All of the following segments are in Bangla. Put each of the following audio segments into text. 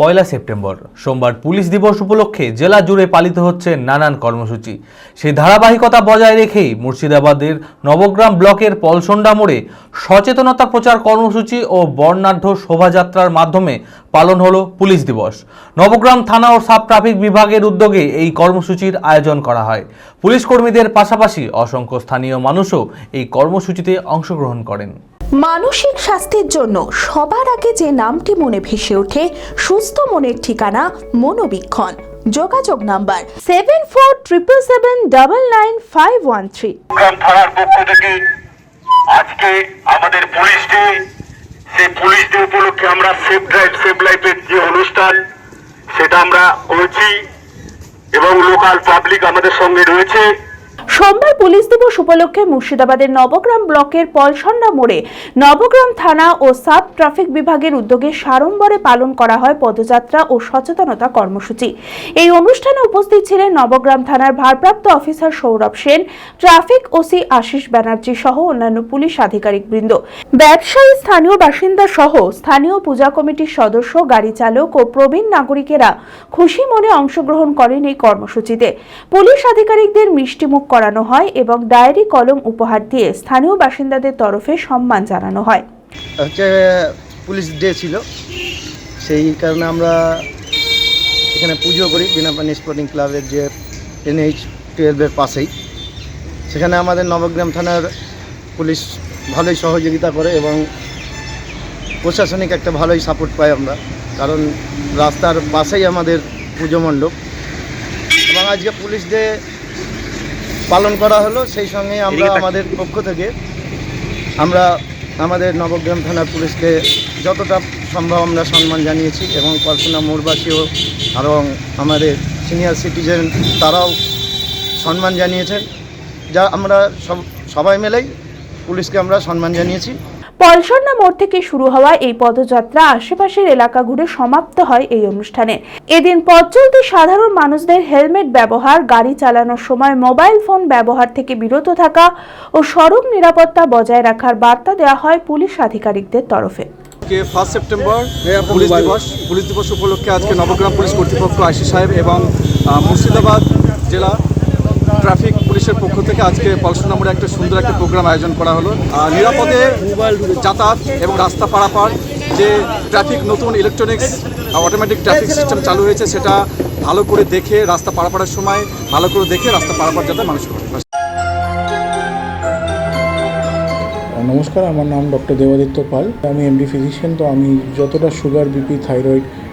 পয়লা সেপ্টেম্বর। সোমবার পুলিশ দিবস উপলক্ষে জেলা জুড়ে পালিত হচ্ছে নানান কর্মসূচি। সেই ধারাবাহিকতা বজায় রেখেই মুর্শিদাবাদের নবগ্রাম ব্লকের পলসন্ডা মোড়ে সচেতনতা প্রচার কর্মসূচি ও বর্ণাঢ্য শোভাযাত্রার মাধ্যমে পালন হলো পুলিশ দিবস। নবগ্রাম থানা ও সাব ট্রাফিক বিভাগের উদ্যোগে এই কর্মসূচির আয়োজন করা হয়। পুলিশ কর্মীদের পাশাপাশি অসংখ্য স্থানীয় মানুষও এই কর্মসূচিতে অংশগ্রহণ করেন। মানসিক স্বাস্থ্যের জন্য সবার আগে যে নামটি মনে ভেসে ওঠে, সুস্থ মনের ঠিকানা মনোবীক্ষণ। যোগাযোগ number seven four triple seven double nine five one three আজকে আমাদের পুলিশ ডে, সেই পুলিশ ডে উপলক্ষে আমরা সেফ ড্রাইভ সেভ লাইফের যে অনুষ্ঠান, সেটা আমরা করছি এবং লোকাল পাবলিক আমাদের সঙ্গে রয়েছে। সোমবার পুলিশ দিবস উপলক্ষে মুর্শিদাবাদের নবগ্রাম ব্লকের পলসন্ডা মোড়ে নবগ্রাম থানা ও সাব ট্রাফিক বিভাগের উদ্যোগে সাড়ম্বরে পালন করা হয় পদযাত্রা ও সচেতনতা কর্মসূচি। এই অনুষ্ঠানে উপস্থিত ছিলেন নবগ্রাম থানার ভারপ্রাপ্ত officer Sourav Sen, traffic OC Ashis Banerjee সহ অন্যান্য পুলিশ আধিকারিক বৃন্দ। ব্যবসায়ী, স্থানীয় বাসিন্দা সহ স্থানীয় পূজা কমিটির সদস্য, গাড়ি চালক ও প্রবীণ নাগরিকেরা খুশি মনে অংশগ্রহণ করেন এই কর্মসূচিতে। পুলিশ আধিকারিকদের মিষ্টিমুখ করানো হয় এবং ডায়েরি কলম উপহার দিয়ে স্থানীয় বাসিন্দাদের তরফে সম্মান জানানো হয়। হচ্ছে, পুলিশ ডে ছিল, সেই কারণে আমরা এখানে পুজো করি বিনাপানি স্পোর্টিং ক্লাবের যে এনএইচ টুয়েলভের পাশেই। সেখানে আমাদের নবগ্রাম থানার পুলিশ ভালোই সহযোগিতা করে এবং প্রশাসনিক একটা ভালোই সাপোর্ট পাই আমরা, কারণ রাস্তার পাশেই আমাদের পুজো মণ্ডপ। এবং আজকে পুলিশ ডে পালন করা হলো সেই সঙ্গে আমরা আমাদের পক্ষ থেকে আমরা আমাদের নবগ্রাম থানার পুলিশকে যতটা সম্ভব আমরা সম্মান জানিয়েছি এবং কল্পনা মোড়বাসীও এবং আমাদের সিনিয়র সিটিজেন তারাও সম্মান জানিয়েছেন। যা আমরা সব সবাই মিলেই পুলিশকে আমরা সম্মান জানিয়েছি। পলসন্না মোড় থেকে শুরু হওয়া এই পদযাত্রা আশেপাশের এলাকা ঘুরে সমাপ্ত হয় এই অনুষ্ঠানে। এদিন পথ চলতি সাধারণ মানুষদের হেলমেট ব্যবহার গাড়ি চালানোর সময় মোবাইল ফোন ব্যবহার থেকে বিরত থাকা ও সড়ক নিরাপত্তা বজায় রাখার বার্তা দেওয়া হয় পুলিশ আধিকারিকদের তরফে। আজকে ফার্স্ট সেপ্টেম্বর পুলিশ দিবস পুলিশ দিবস উপলক্ষে আজকে নবগ্রাম পুলিশ কর্তৃপক্ষ আইসি সাহেব এবং মুর্শিদাবাদ জেলা ট্রাফিক পুলিশের পক্ষ থেকে আজকে পলসন নামের একটা সুন্দর একটা প্রোগ্রাম আয়োজন করা হলো। নিরাপদে যাতায়াত এবং রাস্তা পারাপার যে ট্রাফিক, নতুন ইলেকট্রনিক্স অটোমেটিক ট্রাফিক সিস্টেম চালু হয়েছে, সেটা ভালো করে দেখে রাস্তা পারাপারের সময় ভালো করে দেখে রাস্তা পারাপার যাতে মানুষ করে। নমস্কার, আমার নাম ডক্টর দেবাদিত্য পাল। আমি এমডি ফিজিশিয়ান তো আমি যতটা সুগার বিপি থাইরয়েড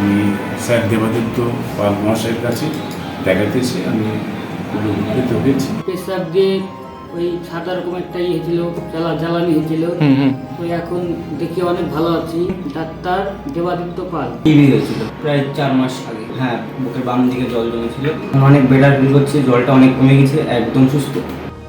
আমি স্যার দেবাদিত্য পাল মহাশয়ের কাছে দেখাতেছি আমি খুব উপকৃত হয়েছি। পেশাব দিয়ে ওই সাদা রকম একটা ইয়ে হয়েছিল জ্বালা জ্বালানি হয়েছিল। ওই এখন দেখি অনেক ভালো আছি। ডাক্তার দেবাদিত্য পাল। টিভি হয়েছিল? প্রায় চার মাস আগে। হ্যাঁ বুকের বাম দিকে জল জমেছিল। অনেক বেটার ফিল করছে জলটা অনেক কমে গেছে একদম সুস্থ।